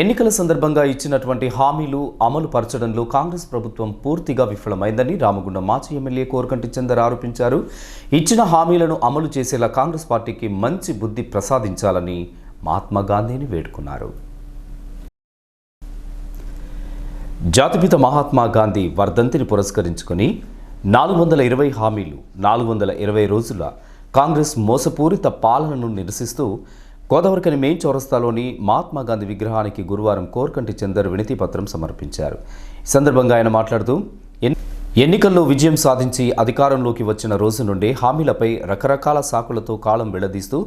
ఎన్నికల సందర్భంగా ఇచ్చినటువంటి హామీలు అమలు పరచడంలో కాంగ్రెస్ ప్రభుత్వం పూర్తిగా విఫలమైందని రామగుండం మాజీ ఎమ్మెల్యే కోరకంటి చందర్ ఆరోపించారు. ఇచ్చిన హామీలను అమలు చేసేలా కాంగ్రెస్ పార్టీకి మంచి బుద్ధి ప్రసాదించాలని మహాత్మా గాంధీని వేడుకున్నారు. జాతిపిత మహాత్మా గాంధీ వర్ధంతిని పురస్కరించుకొని నాలుగు వందల ఇరవై హామీలు నాలుగు వందల ఇరవై రోజుల కాంగ్రెస్ మోసపూరిత పాలనను నిరసిస్తూ గోదావరికని మెయిన్ చౌరస్తాలోని మహాత్మాగాంధీ విగ్రహానికి గురువారం కోర్కంటి చందర్ వినతి పత్రం సమర్పించారు. ఈ సందర్భంగా ఆయన మాట్లాడుతూ ఎన్నికల్లో విజయం సాధించి అధికారంలోకి వచ్చిన రోజు నుండి హామీలపై రకరకాల సాకులతో కాలం వెళ్ళదీస్తూ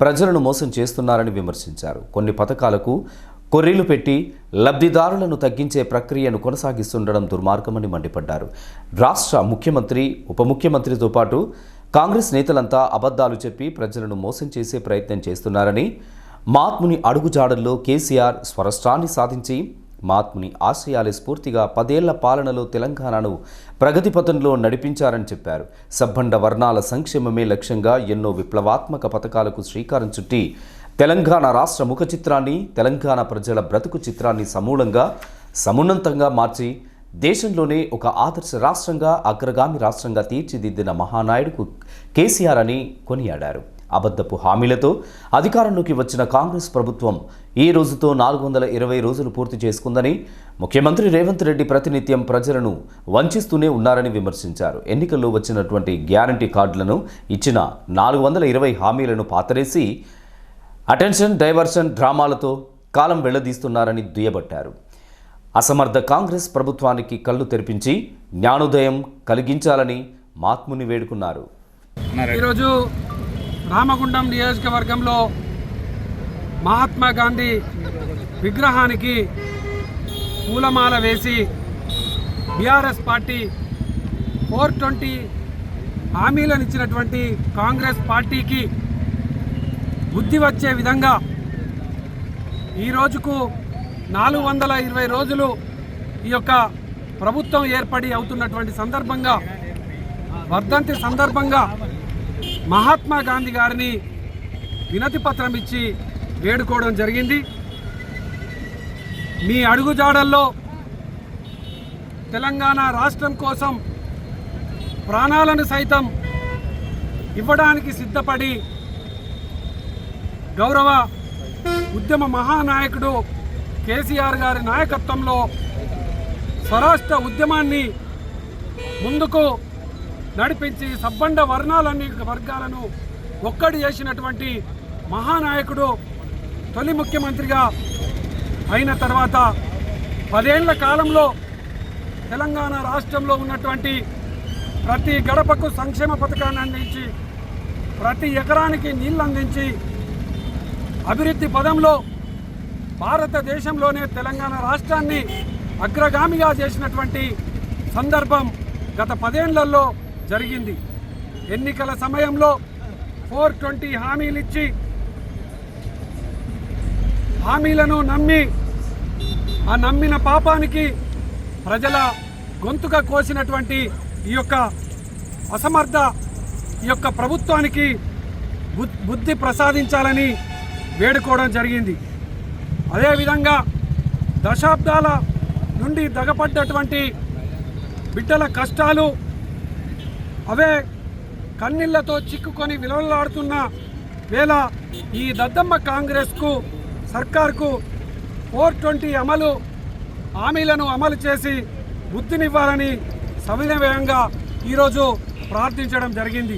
ప్రజలను మోసం చేస్తున్నారని విమర్శించారు. కొన్ని పథకాలకు కొర్రీలు పెట్టి లబ్ధిదారులను తగ్గించే ప్రక్రియను కొనసాగిస్తుండడం దుర్మార్గమని మండిపడ్డారు. రాష్ట్ర ముఖ్యమంత్రి ఉప ముఖ్యమంత్రితో పాటు కాంగ్రెస్ నేతలంతా అబద్ధాలు చెప్పి ప్రజలను మోసం చేసే ప్రయత్నం చేస్తున్నారని మహాత్ముని అడుగుజాడల్లో కేసీఆర్ స్వరష్ట్రాన్ని సాధించి మహాత్ముని ఆశయాలే స్ఫూర్తిగా పదేళ్ళ పాలనలో తెలంగాణను ప్రగతి పథంలో నడిపించారని చెప్పారు. సబ్బండ వర్ణాల సంక్షేమమే లక్ష్యంగా ఎన్నో విప్లవాత్మక పథకాలకు శ్రీకారం చుట్టి తెలంగాణ రాష్ట్ర ముఖ చిత్రాన్ని తెలంగాణ ప్రజల బ్రతుకు చిత్రాన్ని సమూలంగా సమున్నతంగా మార్చి దేశంలోనే ఒక ఆదర్శ రాష్ట్రంగా అగ్రగామి రాష్ట్రంగా తీర్చిదిద్దిన మహానాయుడుకు కేసీఆర్ అని కొనియాడారు. అబద్ధపు హామీలతో అధికారంలోకి వచ్చిన కాంగ్రెస్ ప్రభుత్వం ఈ రోజుతో నాలుగు వందల ఇరవై రోజులు పూర్తి చేసుకుందని ముఖ్యమంత్రి రేవంత్ రెడ్డి ప్రతినిత్యం ప్రజలను వంచిస్తూనే ఉన్నారని విమర్శించారు. ఎన్నికల్లో వచ్చినటువంటి గ్యారంటీ కార్డులను ఇచ్చిన నాలుగు వందల ఇరవై హామీలను పాతరేసి అటెన్షన్ డైవర్షన్ డ్రామాలతో కాలం వెళ్ళదీస్తున్నారని దుయ్యబట్టారు. అసమర్థ కాంగ్రెస్ ప్రభుత్వానికి కళ్ళు తెరిపించి జ్ఞానోదయం కలిగించాలని మాత్ముని వేడుకున్నారు. ఈరోజు రామగుండం నియోజకవర్గంలో మహాత్మా గాంధీ విగ్రహానికి పూలమాల వేసి బీఆర్ఎస్ పార్టీ ఫోర్ ట్వంటీ హామీలను ఇచ్చినటువంటి కాంగ్రెస్ పార్టీకి బుద్ధి వచ్చే విధంగా ఈ రోజుకు నాలుగు వందల ఇరవై రోజులు ఈ యొక్క ప్రభుత్వం ఏర్పడి అవుతున్నటువంటి సందర్భంగా వర్ధంతి సందర్భంగా మహాత్మా గాంధీ గారిని వినతి పత్రం ఇచ్చి వేడుకోవడం జరిగింది. మీ అడుగుజాడల్లో తెలంగాణ రాష్ట్రం కోసం ప్రాణాలను సైతం ఇవ్వడానికి సిద్ధపడి గౌరవ ఉద్యమ మహానాయకుడు కేసీఆర్ గారి నాయకత్వంలో స్వరాష్ట్ర ఉద్యమాన్ని ముందుకు నడిపించి సబ్బండ వర్ణాలన్నీ వర్గాలను ఒక్కడి చేసినటువంటి మహానాయకుడు తొలి ముఖ్యమంత్రిగా అయిన తర్వాత పదేళ్ళ కాలంలో తెలంగాణ రాష్ట్రంలో ఉన్నటువంటి ప్రతి గడపకు సంక్షేమ పథకాన్ని అందించి ప్రతి ఎకరానికి నీళ్ళు అందించి అభివృద్ధి పదంలో భారతదేశంలోనే తెలంగాణ రాష్ట్రాన్ని అగ్రగామిగా చేసినటువంటి సందర్భం గత పదేళ్ళలో జరిగింది. ఎన్నికల సమయంలో ఫోర్ ట్వంటీ హామీలు ఇచ్చి హామీలను నమ్మి ఆ నమ్మిన పాపానికి ప్రజల గొంతుక కోసినటువంటి ఈ యొక్క అసమర్థ ఈ యొక్క ప్రభుత్వానికి బుద్ధి ప్రసాదించాలని వేడుకోవడం జరిగింది. అదేవిధంగా దశాబ్దాల నుండి దగపడ్డటువంటి బిడ్డల కష్టాలు అవే కన్నీళ్ళతో చిక్కుకొని విలవలాడుతున్న వేళ ఈ దద్దమ్మ కాంగ్రెస్కు సర్కార్కు ఫోర్ ట్వంటీ అమలు హామీలను అమలు చేసి బుద్ధినివ్వాలని సవినవయంగా ఈరోజు ప్రార్థించడం జరిగింది.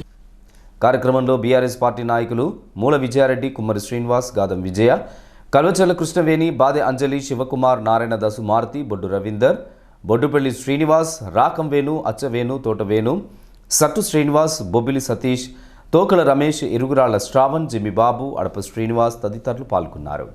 కార్యక్రమంలో బీఆర్ఎస్ పార్టీ నాయకులు మూల విజయారెడ్డి కుమ్మరి శ్రీనివాస్ గాదం విజయ కల్వచర్ల కృష్ణవేణి బాదె అంజలి శివకుమార్ నారాయణ దాసు మారుతి బొడ్డు రవీందర్ బొడ్డుపల్లి శ్రీనివాస్ రాకం వేణు అచ్చవేణు తోటవేణు సట్టు శ్రీనివాస్ బొబ్బిలి సతీష్ తోకల రమేష్ ఇరుగురాళ్ళ శ్రావణ్ జిమ్మిబాబు అడప శ్రీనివాస్ తదితరులు పాల్గొన్నారు.